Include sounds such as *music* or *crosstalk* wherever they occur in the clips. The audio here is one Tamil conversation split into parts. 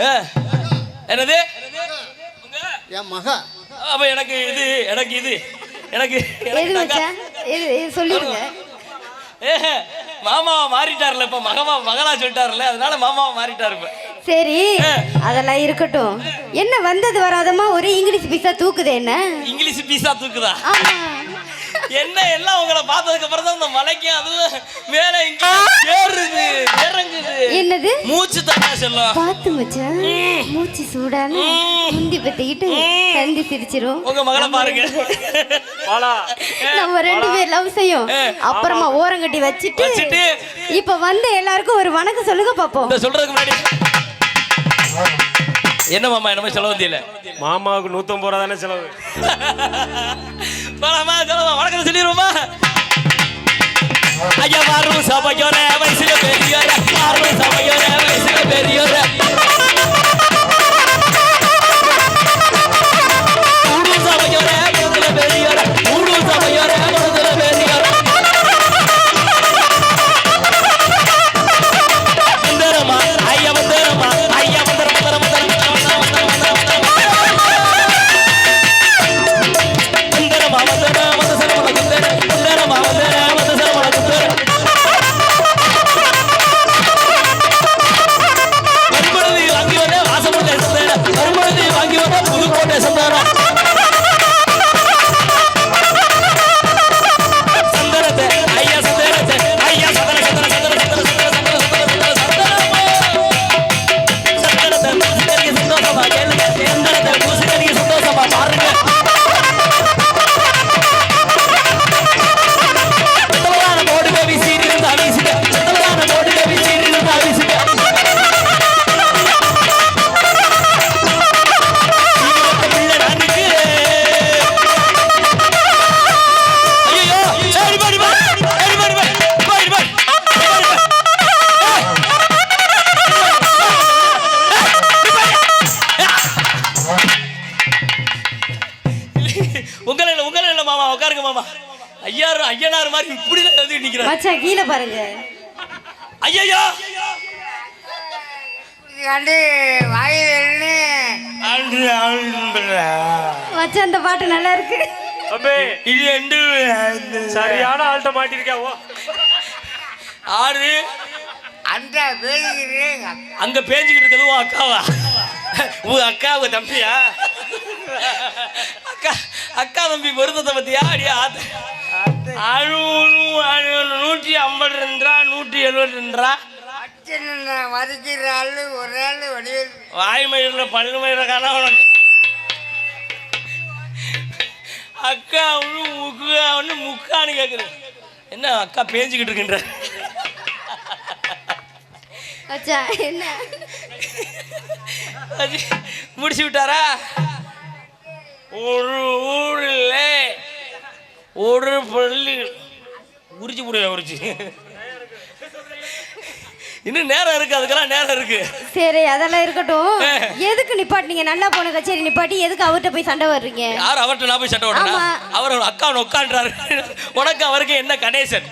ஆ, என்னது? என் மகா. அப்ப எனக்கு இது எனக்கு இது எனக்கு சொல்லிடுங்க. ஏ, மாமாவா மாறிட்டார்ல இப்ப? மகமா மகளா சொல்லிட்டாருல்ல? அதனால மாமாவா மாறிட்டாரு இப்ப. சரி அதெல்லாம் இருக்கட்டும். என்ன வந்தது வராதமா ஒரே இங்கிலீஷ் பீஸா தூக்குது என்ன? இங்கிலீஷ் பீஸா தூக்குதா? ஆமா. என்ன எல்லாம் உங்களை பார்த்ததுக்கு அப்புறம் தான் இந்த மலைக்கு அதுவும் மேல இங்க ஏறுது இறங்குது. என்னது? மூச்சு தட்டா செல்லும். பார்த்து மச்சான் மூச்சு சூடான? முந்தி பத்திக்கிட்டு தந்தி சிரிச்சிரும். உங்க மகளை பாருங்க. பாலா நம்ம ரெண்டு பேர் லவ் செய்யும். அப்புறமா ஓரங்கட்டி வச்சுட்டு வச்சுட்டு. இப்ப வந்து எல்லாருக்கும் ஒரு வணக்கம் சொல்லுங்க பாப்போம். இந்த சொல்றதுக்கு முன்னாடி. என்ன மாமா என்னமே சொல்ல வந்தியில மாமாவுக்கு நூத்தம்பது ரூபா தானே செலவு? *laughs* போலாமா சொல்லமா வணக்கம் சொல்லிடுவோமா? ஐயா வாரும் சபையோர வயசுல பெரியோர வாரும் சபையோர வயசுல பெரியோர. ஊடு சபையோர வாங்கி வந்த புதுக்கோட்டை சந்தனம். ஐயோ மச்சான் அந்த பாட்டு நல்லா இருக்கு. இது ரெண்டு சரியான ஆள்கிட்ட மாட்டிருக்கா ஓ. ஆறு. அந்த அங்க பேஞ்சுக்கிட்டு இருக்கிறது உன் அக்காவா? உன் அக்கா உங்க தம்பியா? அக்கா அக்கா தம்பி பொருத்தத்தை பத்தியா? அடியா நூற்றி ஐம்பது ரெண்டா அச்சனை மதிக்கிற ஆள் ஒரு ஆள் வடிவில். வாய் மயிரில் பல்லு மயிர காணா உனக்கு. அக்கா ஒன்று முக்கு முக்கான்னு கேட்குது என்ன அக்கா பேஞ்சுக்கிட்டு இருக்கின்ற? என்ன? முடிச்சு விட்டாரா? ஒரு ஊரில் ஒரு பள்ளி. உரிச்சு முடியல உரிச்சு. இன்னும் நேரம் இருக்குது அதுக்கெல்லாம் நேரம் இருக்குது சரி அதெல்லாம் இருக்கட்டும். எதுக்கு நிப்பாட்டினீங்க நல்லா போன கச்சேரி நிப்பாட்டி எதுக்கு அவர்கிட்ட போய் சண்டை வர்றீங்க? யார் அவர்கிட்ட நான் போய் ஓடுறா ஆமா. அவர் ஒரு அக்கா உட்கான்றாரு உனக்கு அவருக்கு என்ன கணேசன்?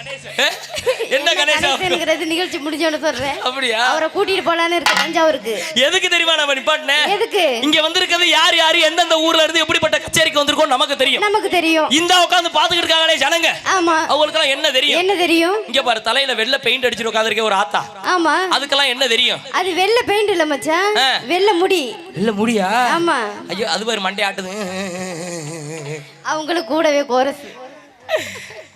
என்ன கணேசன் நிகழ்ச்சி முடிஞ்சோன்னு சொல்றேன். அப்படியா? அவரை கூட்டிட்டு போலான்னு இருக்கு தஞ்சாவூருக்கு. எதுக்கு தெரியுமா நம்ம நிப்பாட்டினேன் எதுக்கு? இங்க வந்திருக்கிறது யார் யார் எந்தெந்த ஊர்ல இருந்து எப்படிப்பட்ட கச்சேரிக்கு வந்திருக்கோம் நமக்கு தெரியும். நமக்கு தெரியும். இந்த உட்காந்து பாத்துக்கிட்டு இருக்காங்களே ஜனங்க. ஆமா. அவங்களுக்கெல்லாம் என்ன தெரியும்? என்ன தெரியும்? இங்க பாரு தலையில வெள்ளை பெயிண்ட் அடிச்சுட்டு உட்காந்துருக்கே ஒரு ஆத்தா. ஆமா. அதுக்கெல்லாம் என்ன தெரியும்? அது வெள்ளை பெயிண்ட் இல்ல மச்சான். வெள்ளை முடி. இல்ல முடியா? ஆமா. ஐயோ அது பாரு மண்டை ஆட்டுது. அவங்களுக்கு கூடவே கோரஸ்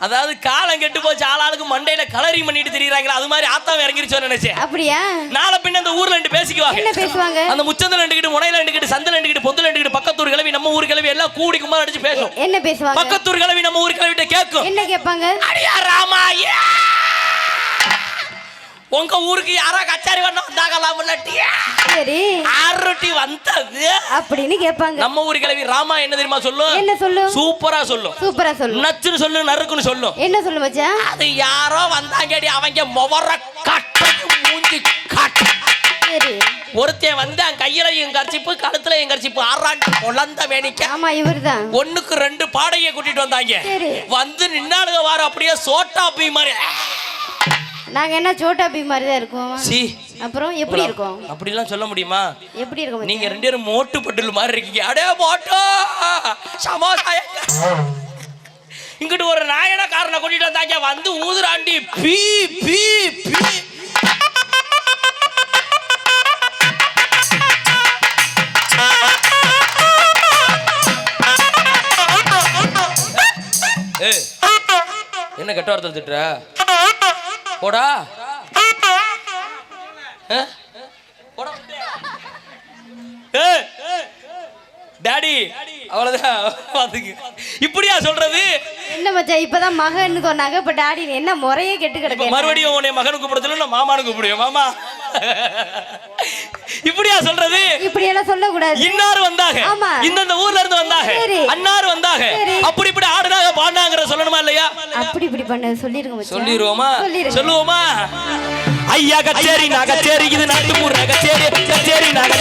அதாவது காலம் கெட்டு போச்சு ஆளாளுக்கு மண்டையில கலரிங் பண்ணிட்டு தெரியுறாங்களா அது மாதிரி ஆத்தாவை இறங்கிருச்சோன்னு நினைச்சேன். அப்படியா? நாளை பின்ன அந்த ஊர்ல ரெண்டு பேசிக்குவாங்க. என்ன பேசுவாங்க? அந்த முச்சந்தில் ரெண்டுக்கிட்டு முனையில ரெண்டுக்கிட்டு சந்தில் ரெண்டுக்கிட்டு பொந்தில் ரெண்டுக்கிட்டு பக்கத்தூர் கிளவி நம்ம ஊர் கிளவி எல்லாம் கூடி கும்பல் அடிச்சு பேசும். என்ன பேசுவாங்க? பக்கத்தூர் கிளவி நம்ம ஊர் கிளவிட்ட கேட்கும். என்ன கேட்பாங்க? அடியா ராமா! உங்க ஊருக்கு யாரா கச்சாரி பண்ண வந்தாங்களா முன்னாடி? சரி. ஆறுட்டி வந்தது. அப்படின்னு கேட்பாங்க நம்ம ஊர் கிளவி ராமா என்ன தெரியுமா சொல்லும் என்ன சொல்லும் சூப்பரா சொல்லும் சூப்பரா சொல்லும் நச்சுன்னு சொல்லு நறுக்குன்னு சொல்லும் என்ன சொல்லு மச்சான்? அது யாரோ வந்தாங்கடி அவங்க முவர கட்டது மூஞ்சி காட்டு. சரி. ஒருத்தன் வந்து அவன் கையில என் கர்ச்சிப்பு கழுத்துல என் கர்ச்சிப்பு ஆறாண்டு குழந்த வேணிக்க. ஆமா இவர்தான். ஒண்ணுக்கு ரெண்டு பாடையை கூட்டிட்டு வந்தாங்க. வந்து நின்னாளுங்க வார அப்படியே சோட்டா பீ மாதிரி. நாங்க என்ன சோட்டா பி மாதிரி தான் இருக்கோம். சி. அப்புறம் எப்படி இருக்கோம்? அப்படிலாம் சொல்ல முடியுமா? எப்படி இருக்கும்? நீங்க ரெண்டு பேரும் மோட்டு பட்டுல் மாதிரி இருக்கீங்க. அடே மோட்டோ! சமோசாய இங்கிட்டு ஒரு நாயன காரனை கூட்டிட்டு வந்தாங்க. வந்து ஊதுராண்டி பீ பீ பீ. என்ன கெட்ட வார்த்தை திட்டுற போடா. டாடி அவ்வளவுதான் பாத்துக்கு. இப்படியா சொல்றது? என்ன மச்சான் இப்பதான் மகன்னு சொன்னாங்க இப்ப டாடி என்ன முறையே கெட்டு கிடக்கு? மறுபடியும் உன்னை மகன் கூப்பிடத்துல நான் மாமானு கூப்பிடுவேன் மாமா? இப்படியா சொல்றது? இப்படி எல்லாம் சொல்லக்கூடாது. இன்னார் வந்தாங்க. இந்தந்த ஊர்ல இருந்து வந்தாங்க. அன்னார் வந்தாங்க. அப்படி இப்படி ஆடுனாங்க பாடினாங்கிற சொல்லணுமா இல்லையா? அப்படி இப்படி பண்ண. சொல்லிடுவோமா சொல்லிருங்க. சொல்லுவோமா? ஐயா கச்சேரி நான் கச்சேரி இது நாட்டுப்பூர் கச்சேரி. கச்சேரி நான்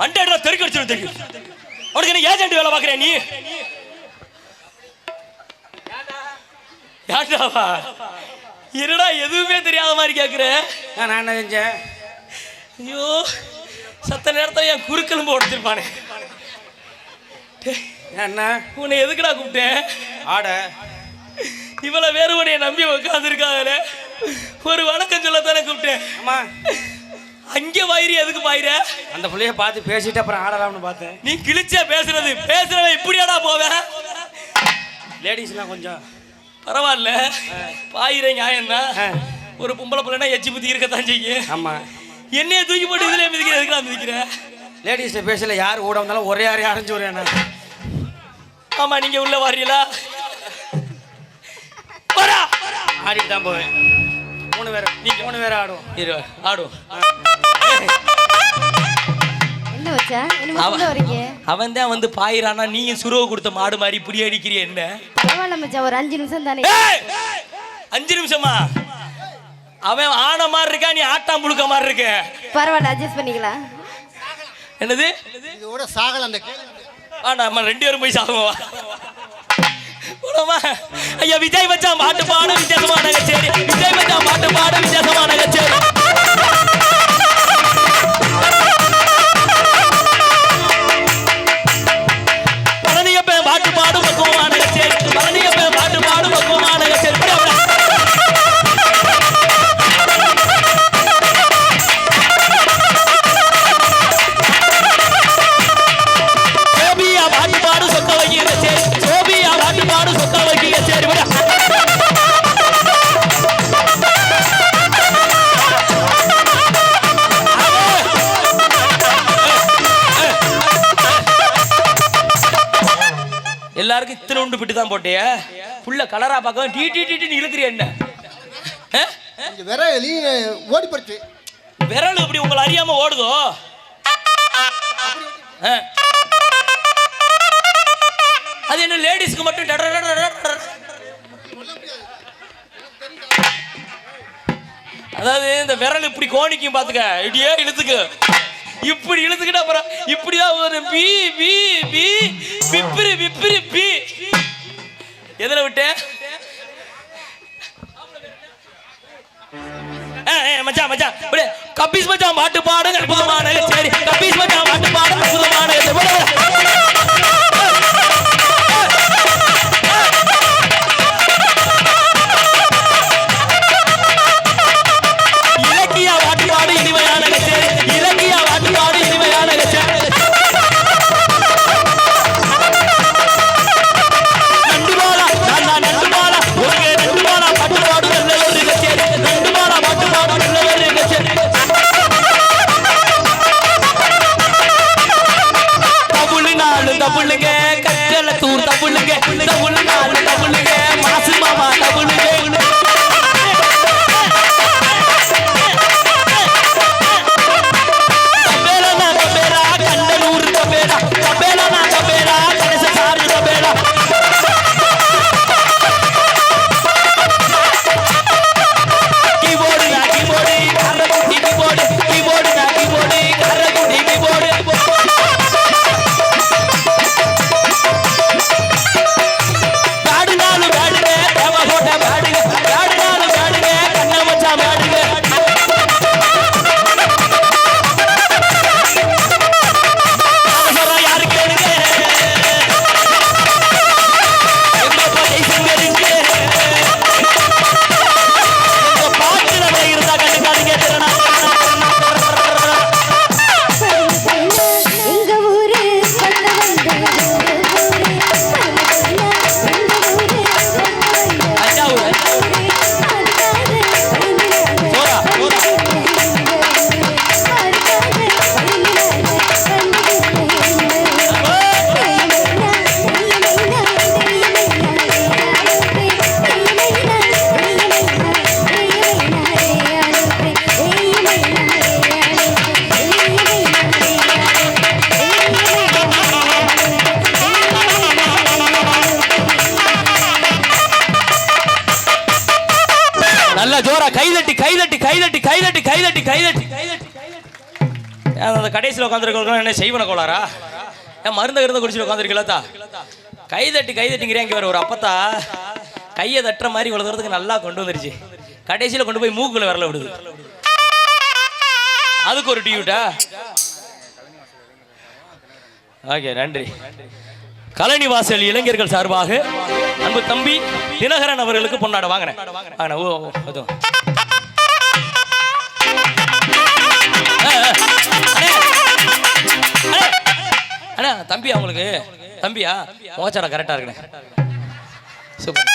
வண்டியடா, தெருக்கு அடிச்சிரும், தெருக்கு. உனக்கு என்ன ஏஜென்ட் வேலை பாக்குறியா நீ? ஏன்டாவா இருடா எதுவுமே தெரியாத மாதிரி கேக்குற? நான் என்ன செஞ்சேன்? ஐயோ சத்த நேரத்துல என் குறுக்கெலும்பு உடச்சிருப்பானே. என்ன? உன்னை எதுக்குடா கூப்பிட்டேன்? ஆட. இவள வேறு உன்னைய நம்பி உட்காந்துருக்காங்களே ஒரு வணக்கம் சொல்லத்தானே கூப்பிட்டேன். அம்மா அங்கே வாயிரி எதுக்கு பாயிர அந்த புள்ளைய பார்த்து பேசிட்டு அப்புறம் ஆடலாம்னு பார்த்தேன். நீ கிழிச்ச பேசுறது பேசுறவன் இப்படியாடா போவேன் லேடிஸ்லாம் கொஞ்சம் பரவாயில்ல. பாயிர நியாயம் தான். ஒரு பொம்பளை பிள்ளைனா எச்சி புத்தி இருக்கத்தான் செய்யும். ஆமாம் என்னைய தூக்கி போட்டு இதுல மிதிக்கிற எதுக்கு நான் மிதிக்கிறேன் லேடிஸ்ட்ட பேசல யார் கூட வந்தாலும் ஒரே யாரையும் அரைஞ்சு வரேன் நான். ஆமா நீங்க உள்ள வாரியலா வரா ஆடிட்டு தான் போவேன். மூணு பேர் நீங்க மூணு பேர் ஆடுவோம். இரு ஆடும் அவன் தான் வந்து பாயிரானா நீயும் சுருவ கொடுத்த மாடு மாதிரி இப்படி அடிக்கிறிய என்ன? ஒரு அஞ்சு நிமிஷம் தானே. ஏய்! அஞ்சு நிமிஷமா? அவன் ஆன மாதிரி இருக்கா நீ ஆட்டாம் புழுக்க மாதிரி இருக்க? பரவாயில்ல அட்ஜஸ்ட் பண்ணிக்கலாம் என்னது? இதோட சாகல அந்த ஆ நம்ம ரெண்டு பேரும் போய் போலாமா? ஐயா விஜய் மச்சான் பாட்டு பாடு வித்தியாசமான கச்சேரி விஜய் மச்சான் பாட்டு பாடு வித்தியாசமான கச்சேரி பாட்டு பாடு சொக்க வைக்கிற கச்சேரி சோபியா பாட்டு பாடு சொக்க வைக்கிற கச்சேரி போடா. எல்லாருக்கும் இத்தனை உண்டு பிட்டு தான் போட்டிய. புள்ள கலரா பார்க்க டி டி டி இழுக்கிறிய என்ன? எலி ஓடி போச்சு விரல் இப்படி உங்களை அறியாம ஓடுதோ? லேடிஸ்க்கு மட்டும் அதாவது இந்த விரல் இப்படி கோணிக்கும் பாத்துக்க. இப்படியே இழுத்துக்கு. இப்படி இழுத்துக்கிட்டு அப்புறம் இப்படிதான் ஒரு பி பி பி பிப்பிரி பிப்பிரி பி. எதுல விட்டேன் மச்சான் மச்சான். கபீஸ் மச்சான் பாட்டு பாடுங்க அற்புதமான. சரி கபீஸ் மச்சான் கைதட்டி கைதட்டி கைதட்டி கைதட்டி கைதட்டி கைதட்டி. கைதட்டி அந்த கடைசியில் உட்காந்துருக்கவங்க என்ன செய்வன கோளாரா ஏன் மருந்து கிருந்த குடிச்சு உட்காந்துருக்கீங்களா கைதட்டி கைதட்டிங்கிறேன் இங்கே வர ஒரு அப்பத்தா. கையை தட்டுற மாதிரி இவ்வளோ தூரத்துக்கு நல்லா கொண்டு வந்துருச்சு. கடைசியில் கொண்டு போய் மூக்குல விரல விடுது. அதுக்கு ஒரு டியூட்டா? ஓகே நன்றி. கலனி வாசல் இளைஞர்கள் சார்பாக அன்பு தம்பி தினகரன் அவர்களுக்கு பொன்னாட வாங்கினேன். வாங்கினேன். ஓ அதுவும் அண்ணா தம்பி அவங்களுக்கு தம்பியா? மோச்சாடா கரெக்டா இருக்குண்ணே. சூப்பர்.